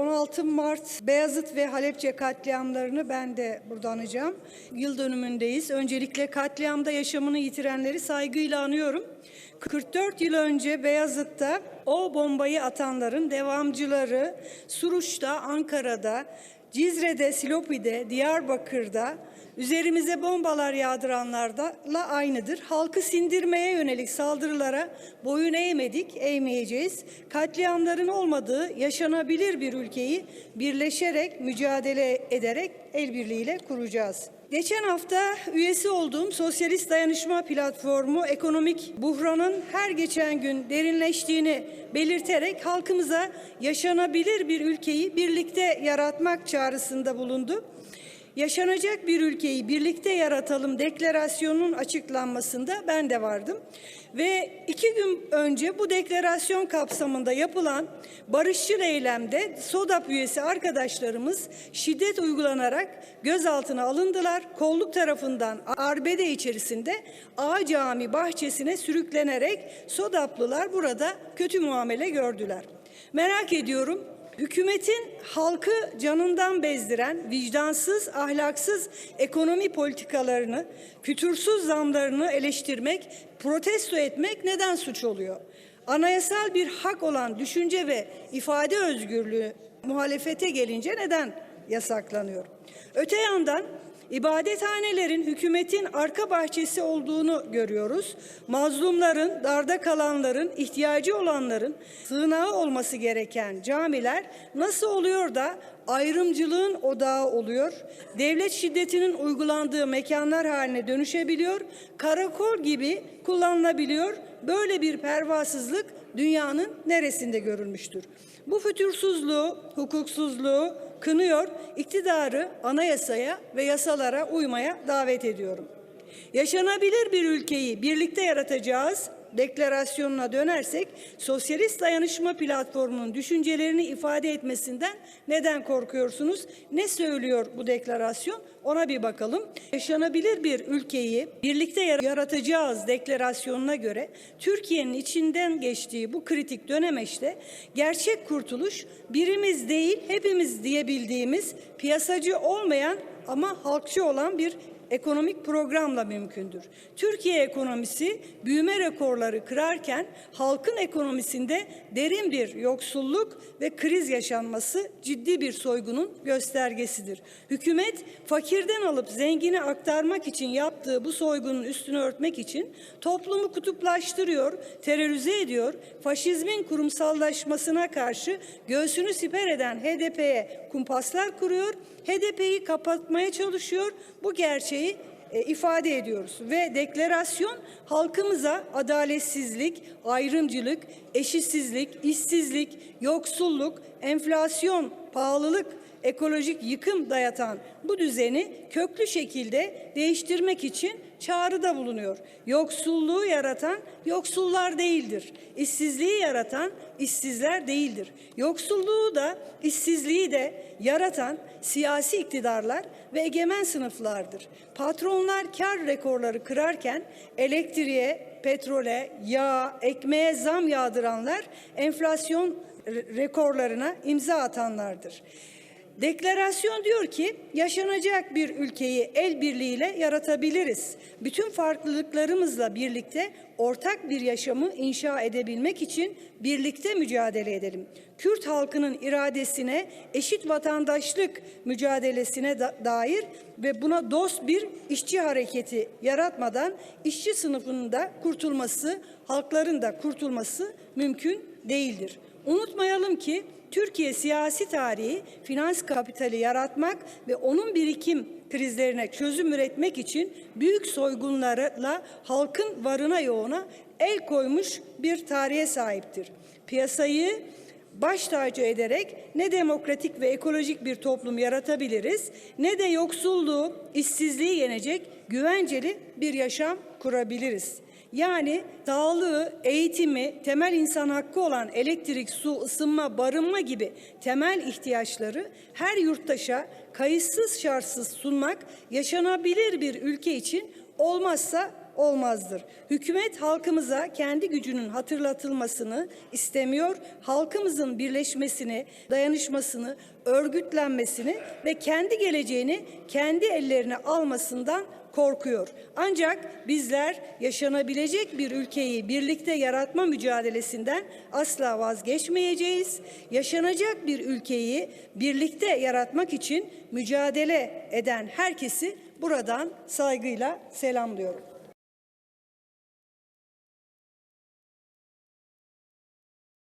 16 Mart Beyazıt ve Halepçe katliamlarını ben de burada anacağım. Yıl dönümündeyiz. Öncelikle katliamda yaşamını yitirenleri saygıyla anıyorum. 44 yıl önce Beyazıt'ta o bombayı atanların devamcıları Suruç'ta, Ankara'da, Cizre'de, Silopi'de, Diyarbakır'da üzerimize bombalar yağdıranlarla aynıdır. Halkı sindirmeye yönelik saldırılara boyun eğmedik, eğmeyeceğiz. Katliamların olmadığı yaşanabilir bir ülkeyi birleşerek, mücadele ederek el birliğiyle kuracağız. Geçen hafta üyesi olduğum Sosyalist Dayanışma Platformu ekonomik buhranın her geçen gün derinleştiğini belirterek halkımıza yaşanabilir bir ülkeyi birlikte yaratmak çağrısında bulundu. Yaşanacak bir ülkeyi birlikte yaratalım deklarasyonunun açıklanmasında ben de vardım. Ve iki gün önce bu deklarasyon kapsamında yapılan barışçıl eylemde SODAP üyesi arkadaşlarımız şiddet uygulanarak gözaltına alındılar. Kolluk tarafından arbede içerisinde A Cami bahçesine sürüklenerek SODAP'lılar burada kötü muamele gördüler. Merak ediyorum Hükümetin halkı canından bezdiren, vicdansız, ahlaksız ekonomi politikalarını, fütursuz zamlarını eleştirmek, protesto etmek neden suç oluyor? Anayasal bir hak olan düşünce ve ifade özgürlüğü muhalefete gelince neden yasaklanıyor? Öte yandan İbadethanelerin hükümetin arka bahçesi olduğunu görüyoruz. Mazlumların, darda kalanların, ihtiyacı olanların sığınağı olması gereken camiler nasıl oluyor da ayrımcılığın odağı oluyor? Devlet şiddetinin uygulandığı mekanlar haline dönüşebiliyor, karakol gibi kullanılabiliyor. Böyle bir pervasızlık dünyanın neresinde görülmüştür? Bu fütursuzluğu, hukuksuzluğu kınıyor, iktidarı anayasaya ve yasalara uymaya davet ediyorum. Yaşanabilir bir ülkeyi birlikte yaratacağız deklarasyonuna dönersek Sosyalist Dayanışma Platformu'nun düşüncelerini ifade etmesinden neden korkuyorsunuz? Ne söylüyor bu deklarasyon? Ona bir bakalım. Yaşanabilir bir ülkeyi birlikte yaratacağız deklarasyonuna göre Türkiye'nin içinden geçtiği bu kritik dönemeçte gerçek kurtuluş birimiz değil hepimiz diyebildiğimiz piyasacı olmayan ama halkçı olan bir ekonomik programla mümkündür. Türkiye ekonomisi büyüme rekorları kırarken halkın ekonomisinde derin bir yoksulluk ve kriz yaşanması ciddi bir soygunun göstergesidir. Hükümet fakirden alıp zengine aktarmak için yaptığı bu soygunun üstünü örtmek için toplumu kutuplaştırıyor, terörize ediyor, faşizmin kurumsallaşmasına karşı göğsünü siper eden HDP'ye kumpaslar kuruyor, HDP'yi kapatmaya çalışıyor. Bu gerçeği e, ifade ediyoruz. Ve deklarasyon halkımıza adaletsizlik, ayrımcılık, eşitsizlik, işsizlik, yoksulluk, enflasyon, pahalılık, ekolojik yıkım dayatan bu düzeni köklü şekilde değiştirmek için çağrıda bulunuyor. Yoksulluğu yaratan yoksullar değildir. İşsizliği yaratan işsizler değildir. Yoksulluğu da işsizliği de yaratan siyasi iktidarlar ve egemen sınıflardır. Patronlar kar rekorları kırarken elektriğe, petrole, yağ, ekmeğe zam yağdıranlar enflasyon rekorlarına imza atanlardır. Deklarasyon diyor ki yaşanacak bir ülkeyi el birliğiyle yaratabiliriz. Bütün farklılıklarımızla birlikte ortak bir yaşamı inşa edebilmek için birlikte mücadele edelim. Kürt halkının iradesine, eşit vatandaşlık mücadelesine da dair ve buna dost bir işçi hareketi yaratmadan işçi sınıfının da kurtulması, halkların da kurtulması mümkün değildir. Unutmayalım ki Türkiye siyasi tarihi finans kapitali yaratmak ve onun birikim krizlerine çözüm üretmek için büyük soygunlarla halkın varına yoğuna el koymuş bir tarihe sahiptir. Piyasayı baş tacı ederek ne demokratik ve ekolojik bir toplum yaratabiliriz ne de yoksulluğu, işsizliği yenecek güvenceli bir yaşam kurabiliriz. Yani sağlığı, eğitimi, temel insan hakkı olan elektrik, su, ısınma, barınma gibi temel ihtiyaçları her yurttaşa kayıtsız şartsız sunmak yaşanabilir bir ülke için olmazsa olmazdır. Hükümet halkımıza kendi gücünün hatırlatılmasını istemiyor. Halkımızın birleşmesini, dayanışmasını, örgütlenmesini ve kendi geleceğini kendi ellerine almasından korkuyor. Ancak bizler yaşanabilecek bir ülkeyi birlikte yaratma mücadelesinden asla vazgeçmeyeceğiz. Yaşanacak bir ülkeyi birlikte yaratmak için mücadele eden herkesi buradan saygıyla selamlıyorum.